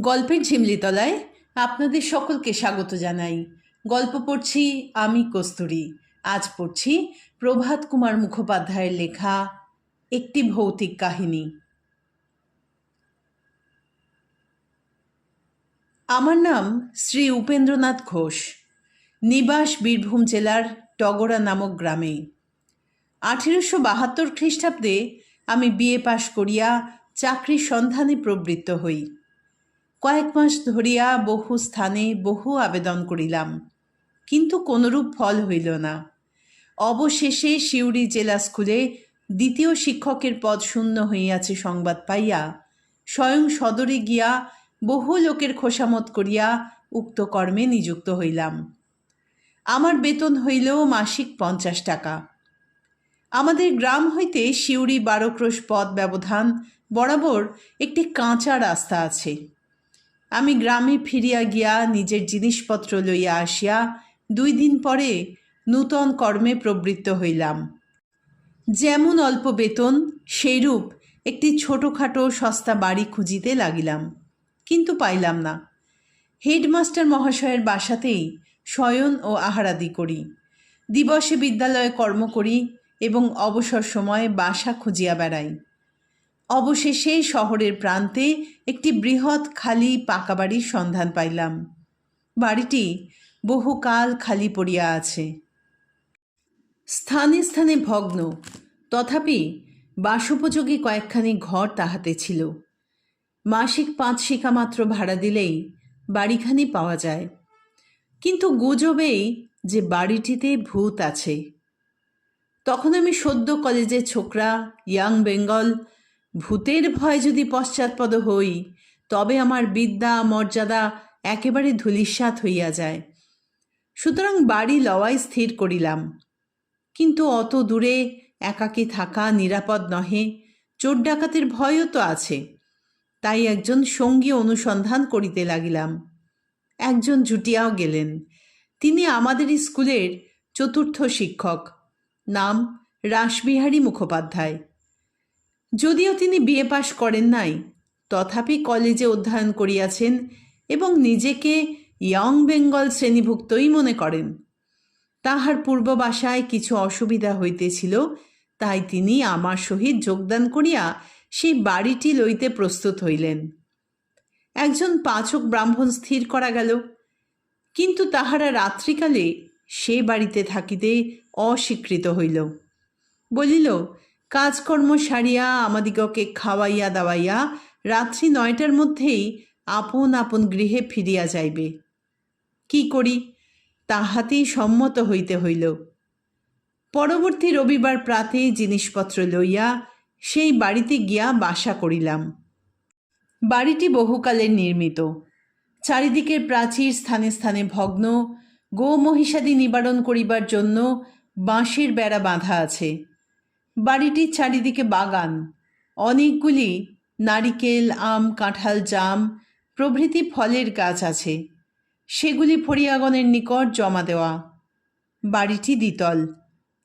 গল্পের ঝিমলিতলায় আপনাদের সকলকে স্বাগত জানাই। গল্প পড়ছি আমি কস্তুরী। আজ পড়ছি প্রভাত কুমার মুখোপাধ্যায়ের লেখা একটি ভৌতিক কাহিনী। আমার নাম শ্রী উপেন্দ্রনাথ ঘোষ। নিবাস বীরভূম জেলার টগরা নামক গ্রামে। আঠেরোশো বাহাত্তর খ্রিস্টাব্দে আমি বিএ পাশ করিয়া চাকরির সন্ধানে প্রবৃত্ত হই। কয়েক মাস ধরিয়া বহু স্থানে বহু আবেদন করিলাম, কিন্তু কোনরূপ ফল হইল না। অবশেষে সিউড়ি জেলা স্কুলে দ্বিতীয় শিক্ষকের পদ শূন্য হইয়াছে সংবাদ পাইয়া, স্বয়ং সদরে গিয়া বহু লোকের খোসামত করিয়া উক্ত কর্মে নিযুক্ত হইলাম। আমার বেতন হইল মাসিক পঞ্চাশ টাকা। আমাদের গ্রাম হইতে সিউড়ি বারো ক্রোশ পথ ব্যবধান বরাবর একটি কাঁচা রাস্তা আছে। আমি গ্রামে ফিরিয়া গিয়া নিজের জিনিসপত্র লইয়া আসিয়া দুই দিন পরে নূতন কর্মে প্রবৃত্ত হইলাম। যেমন অল্প বেতন, সেইরূপ একটি ছোটোখাটো সস্তা বাড়ি খুঁজিতে লাগিলাম, কিন্তু পাইলাম না। হেডমাস্টার মহাশয়ের বাসাতেই শয়ন ও আহারাদি করি, দিবসে বিদ্যালয়ে কর্ম করি এবং অবসর সময়ে বাসা খুঁজিয়া বেড়াই। অবশেষে শহরের প্রান্তে একটি বৃহৎ খালি পাকা বাড়ির সন্ধান পাইলাম। বাড়িটি বহুকাল খালি পড়িয়া আছে। স্থানে স্থানে ভগ্ন, তথাপি বাসোপযোগী কয়েকখানি ঘর তাহাতে ছিল। মাসিক পাঁচ শিকা মাত্র ভাড়া দিলেই বাড়িখানি পাওয়া যায়। কিন্তু গুজবেই যে বাড়িটিতে ভূত আছে। তখন আমি সদ্য কলেজের ছোকরা, ইয়াং বেঙ্গল ভূতের ভয় যদি পশ্চাৎপদ হই, তবে আমার বিদ্যা, মর্যাদা একেবারে ধূলিসাৎ হইয়া যায়। সুতরাং বাড়ি লওয়াই স্থির করিলাম। কিন্তু অত দূরে একাকী থাকা নিরাপদ নহে, চোর ডাকাতের ভয়ও তো আছে। তাই একজন সঙ্গী অনুসন্ধান করিতে লাগিলাম। একজন জুটিয়াও গেলেন। তিনি আমাদের স্কুলের চতুর্থ শিক্ষক। নাম রাসবিহারী মুখোপাধ্যায়। যদিও তিনি বিএ পাশ করেন নাই, তথাপি কলেজে অধ্যয়ন করিয়াছেন এবং নিজেকে ইয়ং বেঙ্গল শ্রেণীভুক্তই মনে করেন। তাহার পূর্ব বাসায় কিছু অসুবিধা হইতেছিল, তাই তিনি আমার সহিত যোগদান করিয়া সেই বাড়িটি লইতে প্রস্তুত হইলেন। একজন পাচক ব্রাহ্মণ স্থির করা গেল, কিন্তু তাহারা রাত্রিকালে সে বাড়িতে থাকিতে অস্বীকৃত হইল। বলিল কাজকর্ম সারিয়া আমাদিগকে খাওয়াইয়া দাওয়াইয়া রাত্রি নয়টার মধ্যেই আপন আপন গৃহে ফিরিয়া যাইবে। কি করি? তাহাতেই সম্মত হইতে হইল। পরবর্তী রবিবার প্রাতে জিনিসপত্র লইয়া সেই বাড়িতে গিয়া বাসা করিলাম। বাড়িটি বহুকালের নির্মিত। চারিদিকের প্রাচীর স্থানে স্থানে ভগ্ন গো মহিষাদি নিবারণ করিবার জন্য বাঁশের বেড়া বাঁধা আছে। বাড়িটির চারিদিকে বাগান। অনেকগুলি নারিকেল, আম, কাঁঠাল, জাম প্রভৃতি ফলের গাছ আছে। সেগুলি ফড়িয়াগণের নিকট জমা দেওয়া। বাড়িটি দ্বিতল।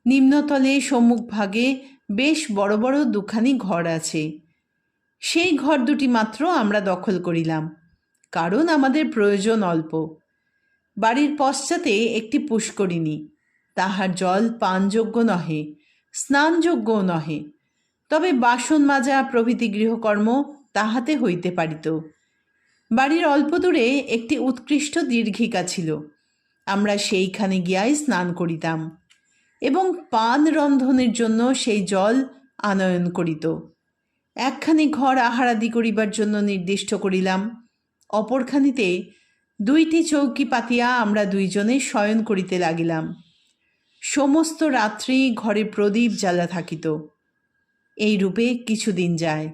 নিম্নতলে সম্মুখভাগে বেশ বড় বড় দুখানি ঘর আছে। সেই ঘর দুটি মাত্র আমরা দখল করিলাম। কারণ আমাদের প্রয়োজন অল্প। বাড়ির পশ্চাতে একটি পুষ্করিণী। তাহার জল পানযোগ্য নহে। স্নানযোগ্যও নহে। তবে বাসন মাজা প্রভৃতি গৃহকর্ম তাহাতে হইতে পারিত। বাড়ির অল্প দূরে একটি উৎকৃষ্ট দীর্ঘিকা ছিল। আমরা সেইখানে গিয়াই স্নান করিতাম এবং পান রন্ধনের জন্য সেই জল আনয়ন করিত। একখানি ঘর আহারাদি করিবার জন্য নির্দিষ্ট করিলাম। অপরখানিতে দুইটি চৌকি পাতিয়া আমরা দুইজনে শয়ন করিতে লাগিলাম। সমস্ত রাত্রি ঘরে প্রদীপ জ্বালা থাকিত। এই রূপে কিছুদিন যায়।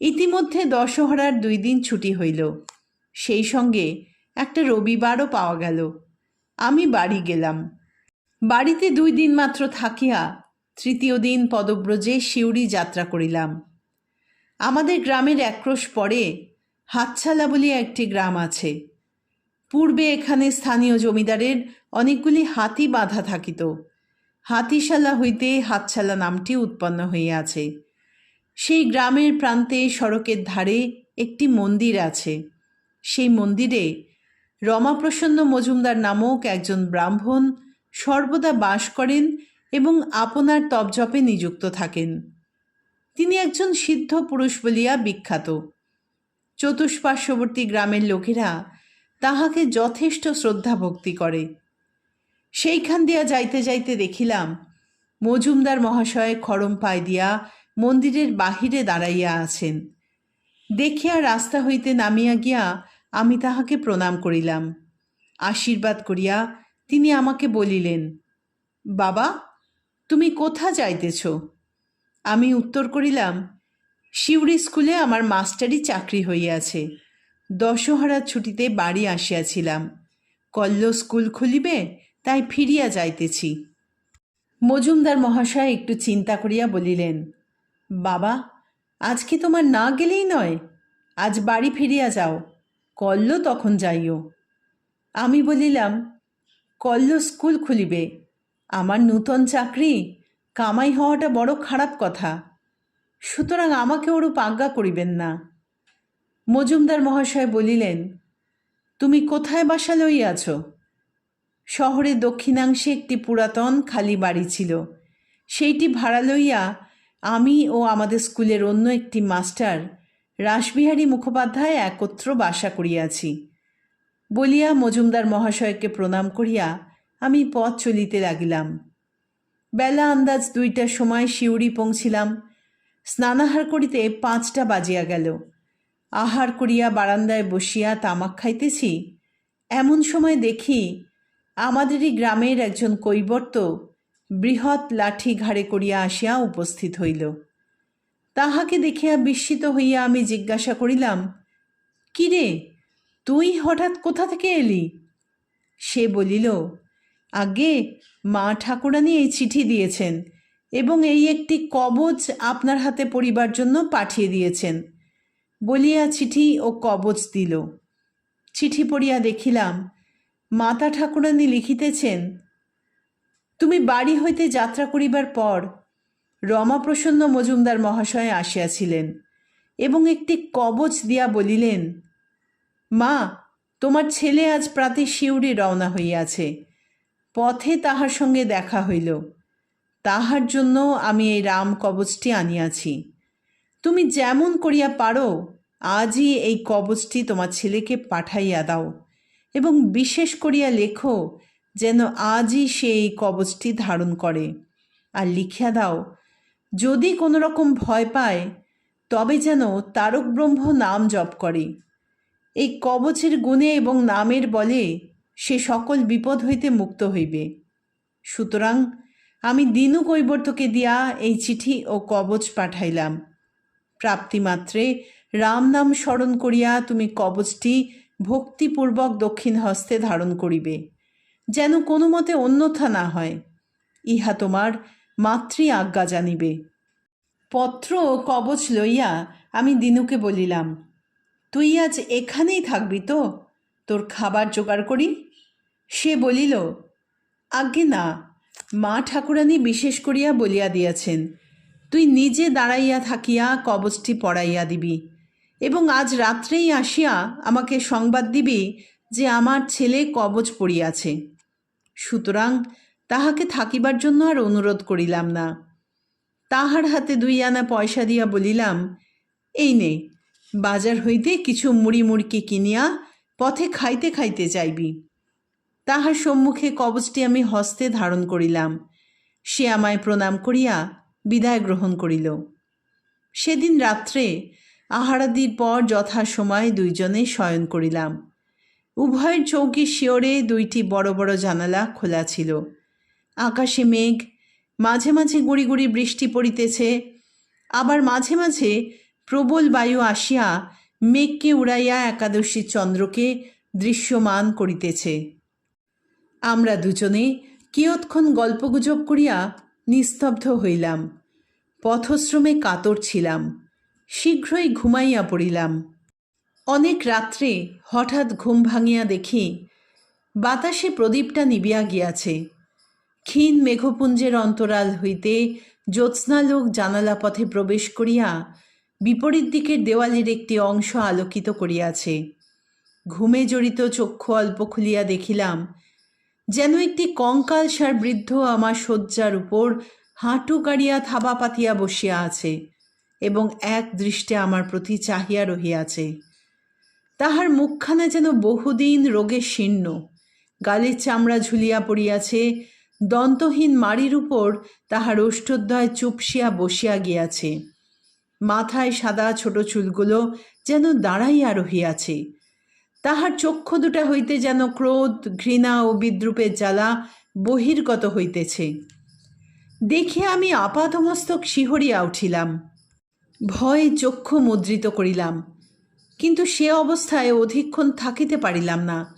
ইতিমধ্যে দশহরার দুই দিন ছুটি হইল। সেই সঙ্গে একটা রবিবারও পাওয়া গেল। আমি বাড়ি গেলাম। বাড়িতে দুই দিন মাত্র থাকিয়া তৃতীয় দিন পদব্রজে শিউরি যাত্রা করিলাম। আমাদের গ্রামের একক্রোশ পরে হাতছালা বলিয়া একটি গ্রাম আছে। পূর্বে এখানে স্থানীয় জমিদারের অনেকগুলি হাতি বাঁধা থাকিত। হাতিশালা হইতে হাতছালা নামটি উৎপন্ন হইয়াছে সেই গ্রামের প্রান্তে সড়কের ধারে একটি মন্দির আছে। সেই মন্দিরে রমাপ্রসন্ন মজুমদার নামক একজন ব্রাহ্মণ সর্বদা বাস করেন এবং আপনার তপজপে নিযুক্ত থাকেন। তিনি একজন সিদ্ধ পুরুষ বলিয়া বিখ্যাত। চতুষ্পার্শ্ববর্তী গ্রামের লোকেরা তাহাকে যথেষ্ট শ্রদ্ধা ভক্তি করে। সেইখান দিয়া যাইতে যাইতে দেখিলাম, মজুমদার মহাশয় খড়ম পায় দিয়া মন্দিরের বাহিরে দাঁড়াইয়া আছেন। দেখিয়া রাস্তা হইতে নামিয়া গিয়া আমি তাহাকে প্রণাম করিলাম। আশীর্বাদ করিয়া তিনি আমাকে বলিলেন, বাবা, তুমি কোথা যাইতেছ? আমি উত্তর করিলাম শিউরি স্কুলে আমার মাস্টারি চাকরি হইয়াছে। দশহরার ছুটিতে বাড়ি আসিয়াছিলাম। কল্ল স্কুল খুলিবে, তাই ফিরিয়া যাইতেছি। মজুমদার মহাশয় একটু চিন্তা করিয়া বলিলেন, বাবা, আজকে তোমার না গেলেই নয়, আজ বাড়ি ফিরিয়া যাও, কল্ল তখন যাইও। আমি বলিলাম, কল্ল স্কুল খুলিবে, আমার নূতন চাকরি, কামাই হওয়াটা বড় খারাপ কথা। সুতরাং আমাকে ওরূপ আজ্ঞা করিবেন না। মজুমদার মহাশয় বলিলেন, তুমি কোথায় বাসা লইয়াছ শহরের দক্ষিণাংশে একটি পুরাতন খালি বাড়ি ছিল। সেইটি ভাড়া লইয়া আমি ও আমাদের স্কুলের অন্য একটি মাস্টার রাসবিহারী মুখোপাধ্যায় একত্র বাসা করিয়াছি। বলিয়া মজুমদার মহাশয়কে প্রণাম করিয়া আমি পথ চলিতে লাগিলাম। বেলা আন্দাজ দুইটার সময় শিউরি পৌঁছিলাম। স্নানাহার করিতে পাঁচটা বাজিয়া গেল। আহার করিয়া বারান্দায় বসিয়া তামাক খাইতেছি। এমন সময় দেখি আমাদেরই গ্রামের একজন কৈবর্ত বৃহৎ লাঠি ঘাড়ে করিয়া আসিয়া উপস্থিত হইল। তাহাকে দেখিয়া বিস্মিত হইয়া আমি জিজ্ঞাসা করিলাম, কিরে, তুই হঠাৎ কোথা থেকে এলি? সে বলিল, আগে মা ঠাকুরানী এই চিঠি দিয়েছেন এবং এই একটি কবচ আপনার হাতে পড়িবার জন্য পাঠিয়ে দিয়েছেন। বলিয়া চিঠি ও কবচ দিল। চিঠি পড়িয়া দেখিলাম, মাতা ঠাকুরানী লিখিতেছেন, তুমি বাড়ি হইতে যাত্রা করিবার পর রমাপ্রসন্ন মজুমদার মহাশয় আসিয়াছিলেন এবং একটি কবচ দিয়া বলিলেন, মা, তোমার ছেলে আজ প্রাতে শিউরে রওনা হইয়াছে, পথে তাহার সঙ্গে দেখা হইল, তাহার জন্য আমি এই রাম কবচটি আনিয়াছি। তুমি যেমন করিয়া পারো, আজই এই কবচটি তোমার ছেলেকে পাঠাইয়া দাও এবং বিশেষ করিয়া লেখো যেন আজই সে এই কবচটি ধারণ করে। আর লিখিয়া দাও, যদি কোনো রকম ভয় পায়, তবে যেন তারক ব্রহ্ম নাম জপ করে। এই কবচের গুণে এবং নামের বলে সে সকল বিপদ হইতে মুক্ত হইবে। সুতরাং আমি দিনু কৈবর্তকে দিয়া এই চিঠি ও কবচ পাঠাইলাম। প্রাপ্তিমাত্রে রাম নাম স্মরণ করিয়া তুমি কবচটি ভক্তিপূর্বক দক্ষিণ হস্তে ধারণ করিবে। যেন কোনো মতে অন্যথা না হয়, ইহা তোমার মাতৃ আজ্ঞা জানিবে। পত্র ও কবচ লইয়া আমি দিনুকে বলিলাম, তুই আজ এখানেই থাকবি তো? তোর খাবার জোগাড় করি? সে বলিল, আজ্ঞে না, মা ঠাকুরানী বিশেষ করিয়া বলিয়া দিয়াছেন তুই নিজে দাঁড়াইয়া থাকিয়া কবচটি পড়াইয়া দিবি। এবং আজ রাত্রেই আসিয়া আমাকে সংবাদ দিবি যে আমার ছেলে কবচ পড়িয়াছে। সুতরাং তাহাকে থাকিবার জন্য আর অনুরোধ করিলাম না। তাহার হাতে দুই আনা পয়সা দিয়া বলিলাম, এই নে, বাজার হইতে কিছু মুড়ি মুড়কি কিনিয়া পথে খাইতে খাইতে যাইবি তাহার সম্মুখে কবচটি আমি হস্তে ধারণ করিলাম। সে আমায় প্রণাম করিয়া বিদায় গ্রহণ করিল। সেদিন রাত্রে আহারাদির পর যথাসময় দুইজনে শয়ন করিলাম। উভয়ের চৌকি শিওরে দুইটি বড় বড় জানালা খোলা ছিল। আকাশে মেঘ, মাঝে মাঝে গুড়ি গুড়ি বৃষ্টি পড়িতেছে। আবার মাঝে মাঝে প্রবল বায়ু আসিয়া মেঘকে উড়াইয়া একাদশী চন্দ্রকে দৃশ্যমান করিতেছে। আমরা দুজনে কিয়ৎক্ষণ গল্পগুজব করিয়া নিস্তব্ধ হইলাম। পথশ্রমে কাতর ছিলাম। শীঘ্রই ঘুমাইয়া পড়িলাম। অনেক রাত্রে হঠাৎ ঘুম ভাঙিয়া দেখি বাতাসে প্রদীপটা নিবিয়া গিয়াছে। ক্ষীণ মেঘপুঞ্জের অন্তরাল হইতে জ্যোৎস্নালোক জানালা পথে প্রবেশ করিয়া বিপরীত দিকের দেওয়ালের একটি অংশ আলোকিত করিয়াছে। ঘুমে জড়িত চক্ষু অল্প খুলিয়া দেখিলাম যেন একটি কঙ্কালসার বৃদ্ধ আমার শয্যার উপর হাঁটু কাড়িয়া থাবা পাতিয়া বসিয়া আছে এবং এক দৃষ্টে আমার প্রতি চাহিয়া রহিয়াছে। তাহার মুখখানা যেন বহুদিন রোগে শীর্ণ, গালের চামড়া ঝুলিয়া পড়িয়াছে, দন্তহীন মাড়ির উপর তাহার ওষ্ঠোদ্বয় চুপসিয়া বসিয়া গিয়াছে। মাথায় সাদা ছোট চুলগুলো যেন দাঁড়াইয়া রহিয়াছে। তাহার চক্ষু দুটা হইতে যেন ক্রোধ, ঘৃণা ও বিদ্রুপের জ্বালা বহির্গত হইতেছে। দেখিয়া আমি আপাতমস্তক শিহরিয়া উঠিলাম। ভয়ে চক্ষু মুদ্রিত করিলাম। কিন্তু সে অবস্থায় অধিকক্ষণ থাকিতে পারিলাম না।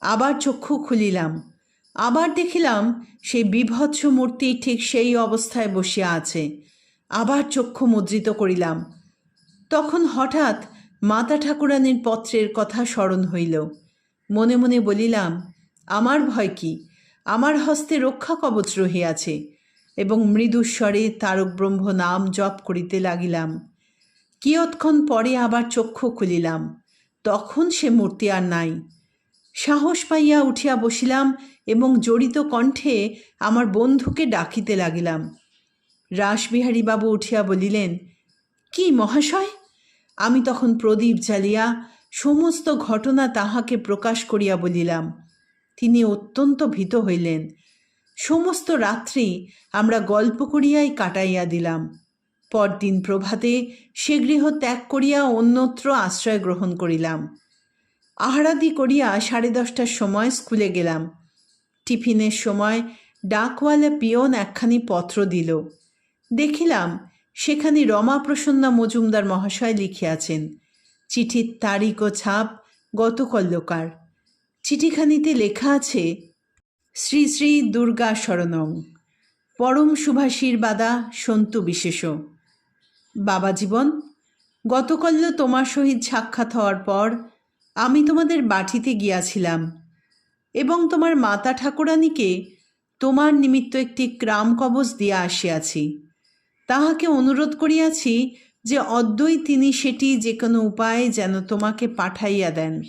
আবার চক্ষু খুলিলাম। আবার দেখিলাম সেই বিভৎস মূর্তি ঠিক সেই অবস্থায় বসিয়া আছে। আবার চক্ষু মুদ্রিত করিলাম। তখন হঠাৎ মাতা ঠাকুরানীর পত্রের কথা স্মরণ হইল। মনে মনে বলিলাম, আমার ভয় কি? আমার হস্তে রক্ষা কবচ রহিয়াছে এবং মৃদুস্বরে তারক ব্রহ্ম নাম জপ করিতে লাগিলাম। কিয়ৎক্ষণ পরে আবার চক্ষু খুলিলাম, তখন সে মূর্তি আর নাই। সাহস পাইয়া উঠিয়া বসিলাম এবং জড়িত কণ্ঠে আমার বন্ধুকে ডাকিতে লাগিলাম। রাসবিহারীবাবু উঠিয়া বলিলেন, কি মহাশয়? আমি তখন প্রদীপ জ্বালিয়া সমস্ত ঘটনা তাহাকে প্রকাশ করিয়া বলিলাম। তিনি অত্যন্ত ভীত হইলেন। সমস্ত রাত্রি আমরা গল্প করিয়াই কাটাইয়া দিলাম। পরদিন প্রভাতে সে গৃহ ত্যাগ করিয়া অন্যত্র আশ্রয় গ্রহণ করিলাম। আহারাদি করিয়া সাড়ে দশটার সময় স্কুলে গেলাম। টিফিনের সময় ডাকওয়ালা পিয়ন একখানি পত্র দিল। দেখিলাম সেখানে রমাপ্রসন্না মজুমদার মহাশয় লিখিয়াছেন, চিঠির তারিখ ও ছাপ গতকল্যকার চিঠিখানিতে লেখা আছে, শ্রী শ্রী দুর্গা শরণং। পরম শুভাশীর বাদা সন্তু বিশেষ। বাবা জীবন গতকল্য তোমার সহিত সাক্ষাৎ হওয়ার পর আমি তোমাদের বাটিতে গিয়াছিলাম এবং তোমার মাতা ঠাকুরানীকে তোমার নিমিত্ত একটি ক্রাম কবচ দিয়া আসিয়াছি। তাহাকে অনুরোধ করিয়াছি যে অদ্যই তিনি সেটি যে কোনো উপায়ে যেন তোমাকে পাঠাইয়া দেন।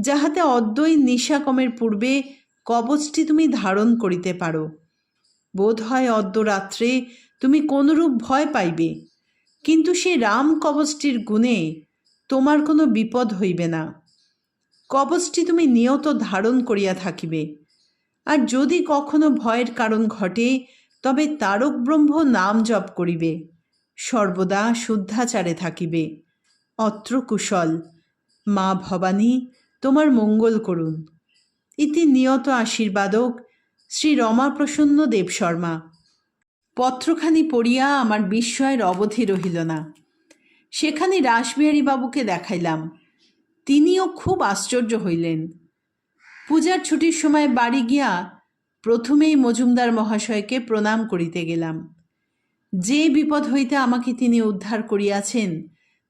যাহাতে অদ্যই নিশাকমের পূর্বে কবচটি তুমি ধারণ করিতে পারো। বোধ হয় অদ্য রাত্রে তুমি কোনরূপ ভয় পাইবে। কিন্তু সে রাম কবচটির গুণে তোমার কোনো বিপদ হইবে না। কবচটি তুমি নিয়ত ধারণ করিয়া থাকিবে। আর যদি কখনো ভয়ের কারণ ঘটে তবে তারক ব্রহ্ম নাম জপ করিবে, সর্বদা শুদ্ধাচারে থাকিবে। অত্র কুশল, মা ভবানী, তোমার মঙ্গল করুন। ইতি নিয়ত আশীর্বাদক শ্রী রমাপ্রসন্ন দেব শর্মা। পত্রখানি পড়িয়া আমার বিস্ময়ের অবধি রহিল না। সেখানে রাসবিহারী বাবুকে দেখাইলাম। তিনিও খুব আশ্চর্য হইলেন। পূজার ছুটির সময় বাড়ি গিয়া প্রথমেই মজুমদার মহাশয়কে প্রণাম করিতে গেলাম। যে বিপদ হইতে আমাকে তিনি উদ্ধার করিয়াছেন,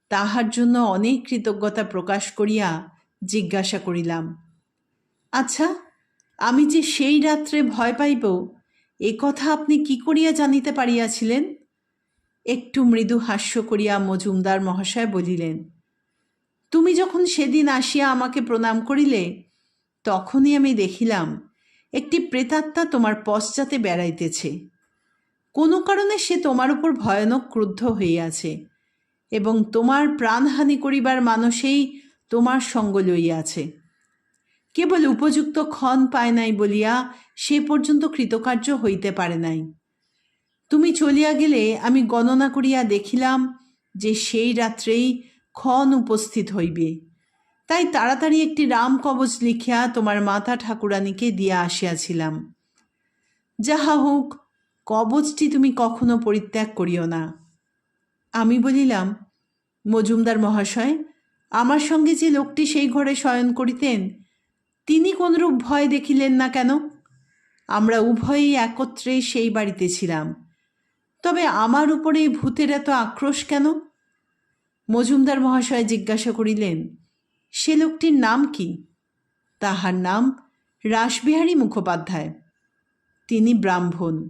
তাহার জন্য অনেক কৃতজ্ঞতা প্রকাশ করিয়া জিজ্ঞাসা করিলাম আচ্ছা আমি যে সেই রাত্রে ভয় পাইব, এ কথা আপনি কি করিয়া জানিতে পারিয়াছিলেন? একটু মৃদু হাস্য করিয়া মজুমদার মহাশয় বলিলেন, তুমি যখন সেদিন আসিয়া আমাকে প্রণাম করিলে, তখনই আমি দেখিলাম একটি প্রেতাত্মা তোমার পশ্চাতে বেড়াইতেছে। কোনো কারণে সে তোমার উপর ভয়ানক ক্রুদ্ধ হইয়াছে এবং তোমার প্রাণহানি করিবার মানসেই তোমার সঙ্গ লইয়াছে। কেবল উপযুক্ত ক্ষণ পায় নাই বলিয়া সে পর্যন্ত কৃতকার্য হইতে পারে নাই। তুমি চলিয়া গেলে আমি গণনা করিয়া দেখিলাম যে সেই রাত্রেই ক্ষণ উপস্থিত হইবে। তাই তাড়াতাড়ি একটি রাম কবচ লিখিয়া তোমার মাতা ঠাকুরানীকে দিয়া আসিয়াছিলাম। যাহা হোক, কবচটি তুমি কখনো পরিত্যাগ করিও না। আমি বলিলাম, মজুমদার মহাশয়, আমার সঙ্গে যে লোকটি সেই ঘরে শয়ন করিতেন, তিনি কোনরূপ ভয় দেখিলেন না কেন? আমরা উভয়েই একত্রে সেই বাড়িতে ছিলাম। তবে আমার উপরে ভূতের এত আক্রোশ কেন? মজুমদার মহাশয় জিজ্ঞাসা করিলেন সে লোকটির নাম কি? তাহার নাম রাসবিহারী মুখোপাধ্যায়। তিনি ব্রাহ্মণ।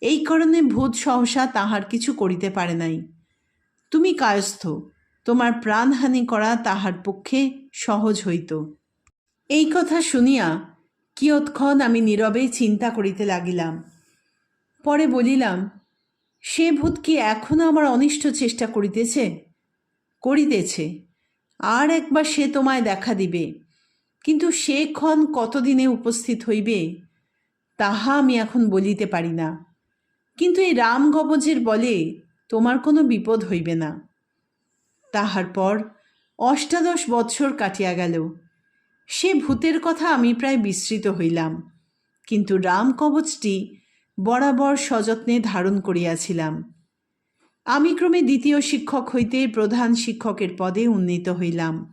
এই কারণে ভূত সহসা তাহার কিছু করিতে পারে নাই। তুমি কায়স্থ। তোমার প্রাণহানি করা তাহার পক্ষে সহজ হইত। এই কথা শুনিয়া কিয়ৎক্ষণ আমি নীরবে চিন্তা করিতে লাগিলাম। পরে বলিলাম, সে ভূত কি এখনও আমার অনিষ্ট চেষ্টা করিতেছে? করিতেছে। আর একবার সে তোমায় দেখা দিবে। কিন্তু সে ক্ষণ কতদিনে উপস্থিত হইবে, তাহা আমি এখন বলিতে পারি না। কিন্তু এই রাম গবজের বলে তোমার কোনো বিপদ হইবে না। তাহার পর অষ্টাদশ বৎসর কাটিয়া গেল। সে ভূতের কথা আমি প্রায় বিস্মৃত হইলাম, কিন্তু রাম কবচটি বরাবর সযত্নে ধারণ করিয়াছিলাম। আমি ক্রমে দ্বিতীয় শিক্ষক হইতে প্রধান শিক্ষকের পদে উন্নীত হইলাম।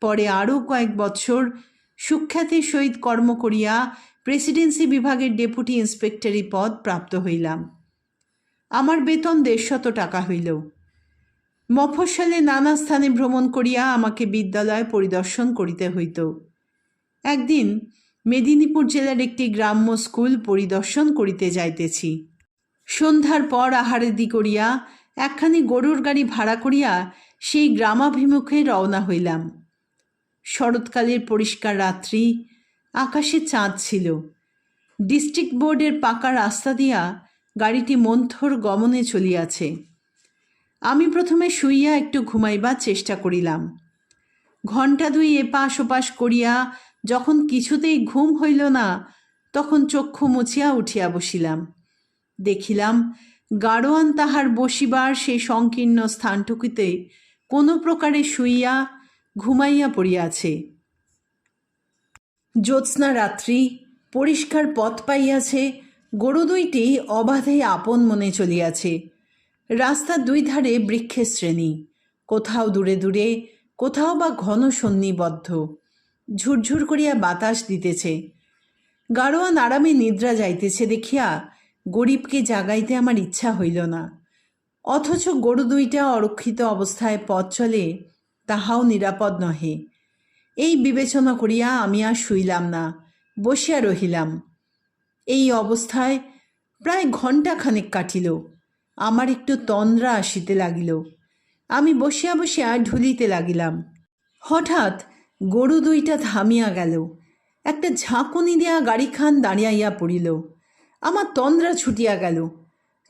পরে আরও কয়েক বৎসর সুখ্যাতির সহিত কর্ম করিয়া প্রেসিডেন্সি বিভাগের ডেপুটি ইন্সপেক্টরি পদ প্রাপ্ত হইলাম। আমার বেতন দেড়শত টাকা হইল। মফস্বলে নানা স্থানে ভ্রমণ করিয়া আমাকে বিদ্যালয় পরিদর্শন করিতে হইত। একদিন মেদিনীপুর জেলার একটি গ্রাম্য স্কুল পরিদর্শন করিতে যাইতেছি। সন্ধ্যার পর আহারেদি করিয়া একখানি গরুর গাড়ি ভাড়া করিয়া সেই গ্রামাভিমুখে রওনা হইলাম। শরৎকালের পরিষ্কার রাত্রি, আকাশে চাঁদ ছিল। ডিস্ট্রিক্ট বোর্ডের পাকা রাস্তা দিয়া গাড়িটি মন্থর গমনে চলিয়াছে। আমি প্রথমে শুইয়া একটু ঘুমাইবার চেষ্টা করিলাম। ঘণ্টা দুই এপাশ ওপাশ করিয়া যখন কিছুতেই ঘুম হইল না, তখন চক্ষু মুছিয়া উঠিয়া বসিলাম। দেখিলাম গাড়োয়ান তাহার বসিবার সেই সংকীর্ণ স্থানটুকুতে কোনো প্রকারে শুইয়া ঘুমাইয়া পড়িয়াছে। জ্যোৎস্না রাত্রি, পরিষ্কার পথ পাইয়াছে, গরু দুইটি অবাধে আপন মনে চলিয়াছে। রাস্তার দুই ধারে বৃক্ষের শ্রেণি, কোথাও দূরে দূরে, কোথাও বা ঘন সন্নিবদ্ধ। ঝুরঝুর করিয়া বাতাস দিতেছে। গাড়োয়ান আরামে নিদ্রা যাইতেছে দেখিয়া গরিবকে জাগাইতে আমার ইচ্ছা হইল না। অথচ গরু দুইটা অরক্ষিত অবস্থায় পথ চলে, তাহাও নিরাপদ নহে। এই বিবেচনা করিয়া আমি আর শুইলাম না, বসিয়া রহিলাম। এই অবস্থায় প্রায় ঘণ্টা খানেক কাটিল, আমার একটু তন্দ্রা আসিতে লাগিল। আমি বসিয়া বসিয়া ঢুলিতে লাগিলাম। হঠাৎ গরু দুইটা থামিয়া গেল, একটা ঝাঁকুনি দেয়া গাড়িখান দাঁড়িয়াইয়া পড়িল। আমার তন্দ্রা ছুটিয়া গেল।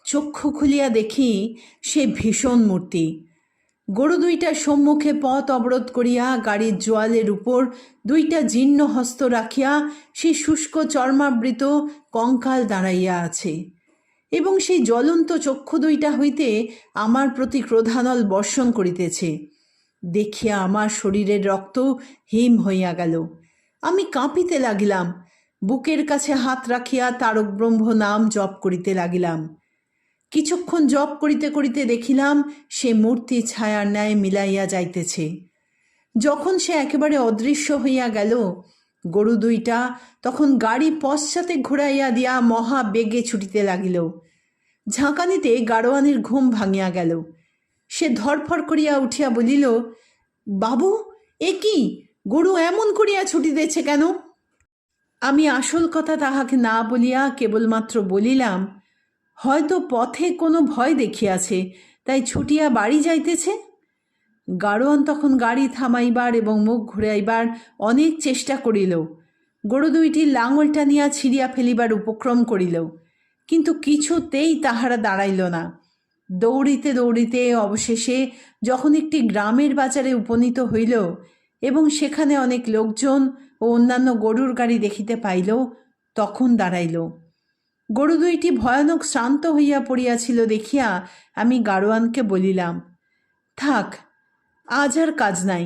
চক্ষু খুলিয়া দেখি সে ভীষণ মূর্তি। গরু দুইটা সম্মুখে পথ অবরোধ করিয়া গাড়ির জোয়ালের উপর দুইটা জীর্ণ হস্ত রাখিয়া সে শুষ্ক চর্মাবৃত কঙ্কাল দাঁড়াইয়া আছে এবং সেই জ্বলন্ত চক্ষু দুইটা হইতে আমার প্রতি ক্রোধানল বর্ষণ করিতেছে। দেখিয়া আমার শরীরের রক্ত হিম হইয়া গেল। আমি কাঁপিতে লাগিলাম। বুকের কাছে হাত রাখিয়া তারক ব্রহ্ম নাম জপ করিতে লাগিলাম। কিছুক্ষণ জপ করিতে করিতে দেখিলাম, সে মূর্তি ছায়ার ন্যায় মিলাইয়া যাইতেছে। যখন সে একেবারে অদৃশ্য হইয়া গেল, গরু দুইটা তখন গাড়ি পশ্চাতে ঘুরাইয়া দিয়া মহা বেগে ছুটিতে লাগিল। ঝাঁকানিতে গাড়োয়ানের ঘুম ভাঙিয়া গেল। সে ধরফর করিয়া উঠিয়া বলিল, বাবু, এ কি? গরু এমন করিয়া ছুটিতেছে কেন? আমি আসল কথা তাহাকে না বলিয়া কেবলমাত্র বলিলাম, হয়তো পথে কোনো ভয় দেখিয়াছে, তাই ছুটিয়া বাড়ি যাইতেছে? গাড়োয়ান তখন গাড়ি থামাইবার এবং মুখ ঘুরাইবার অনেক চেষ্টা করিল। গরু দুইটি লাঙল টানিয়া ছিঁড়িয়া ফেলিবার উপক্রম করিল, কিন্তু কিছুতেই তাহারা দাঁড়াইল না। দৌড়িতে দৌড়িতে অবশেষে যখন একটি গ্রামের বাজারে উপনীত হইল এবং সেখানে অনেক লোকজন ও অন্যান্য গরুর গাড়ি দেখিতে পাইল, তখন দাঁড়াইল। গরু দুইটি ভয়ানক শ্রান্ত হইয়া পড়িয়াছিল দেখিয়া আমি গাড়োয়ানকে বলিলাম, থাক, আজ আর কাজ নাই,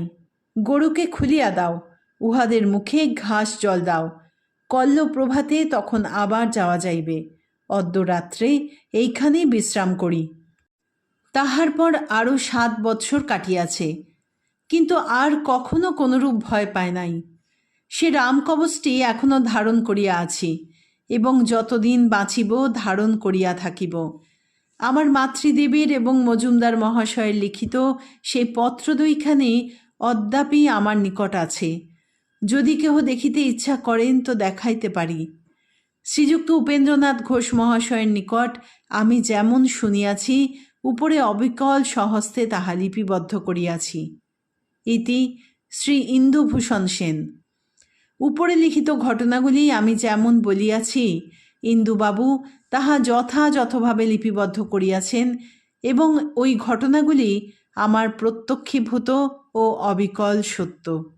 গরুকে খুলিয়া দাও, উহাদের মুখে ঘাস জল দাও কল্ল প্রভাতে তখন আবার যাওয়া যাইবে, অদ্যরাত্রে এইখানেই বিশ্রাম করি। তাহার পর আরও সাত বৎসর কাটিয়াছে, কিন্তু আর কখনো কোনরূপ ভয় পায় নাই। সে রামকবচটি এখনও ধারণ করিয়া আছি, এবং যতদিন বাঁচিব ধারণ করিয়া থাকিব। আমার মাতৃদেবীর এবং মজুমদার মহাশয়ের লিখিত সেই পত্র দুইখানি অদ্যাপি আমার নিকট আছে। যদি কেহ দেখিতে ইচ্ছা করেন তো দেখাইতে পারি। শ্রীযুক্ত উপেন্দ্রনাথ ঘোষ মহাশয়ের নিকট আমি যেমন শুনিয়াছি, উপরে অবিকল সহস্তে তাহা লিপিবদ্ধ করিয়াছি। ইতি শ্রী ইন্দুভূষণ সেন। উপরে লিখিত ঘটনাগুলি আমি যেমন বলিয়াছি, ইন্দুবাবু তাহা যথাযথভাবে লিপিবদ্ধ করিয়াছেন এবং ওই ঘটনাগুলি আমার প্রত্যক্ষীভূত ও অবিকল সত্য।